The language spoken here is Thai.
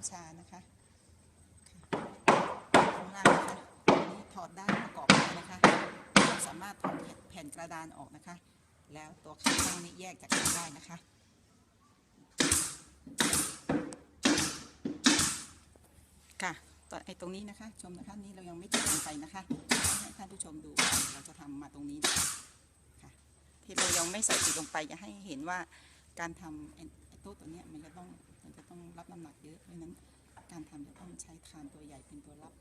ามชานะคะข้างล่างนะคะอันนี้ถอดด้านประกอบได้นะคะเราสามารถถอดแผ่นกระดานออกนะคะ แล้วตัวข้างล่างนี้แยกจากกันได้นะคะค่ะตอนไอ้ตรงนี้นะคะ ชมนะคะนี่เรายังไม่ติดลงไปนะคะ ให้ท่านผู้ชมดูเราจะทำมาตรงนี้นะคะค่ะที่เรายังไม่ใส่ติดลงไปจะให้เห็นว่าการทำไอ้ไอ้ตัวเนี้ยมันจะต้องมันจะ เยอะเพราะฉะนั้นการทำจะต้องใช้คานตัวใหญ่เป็นตัวรับ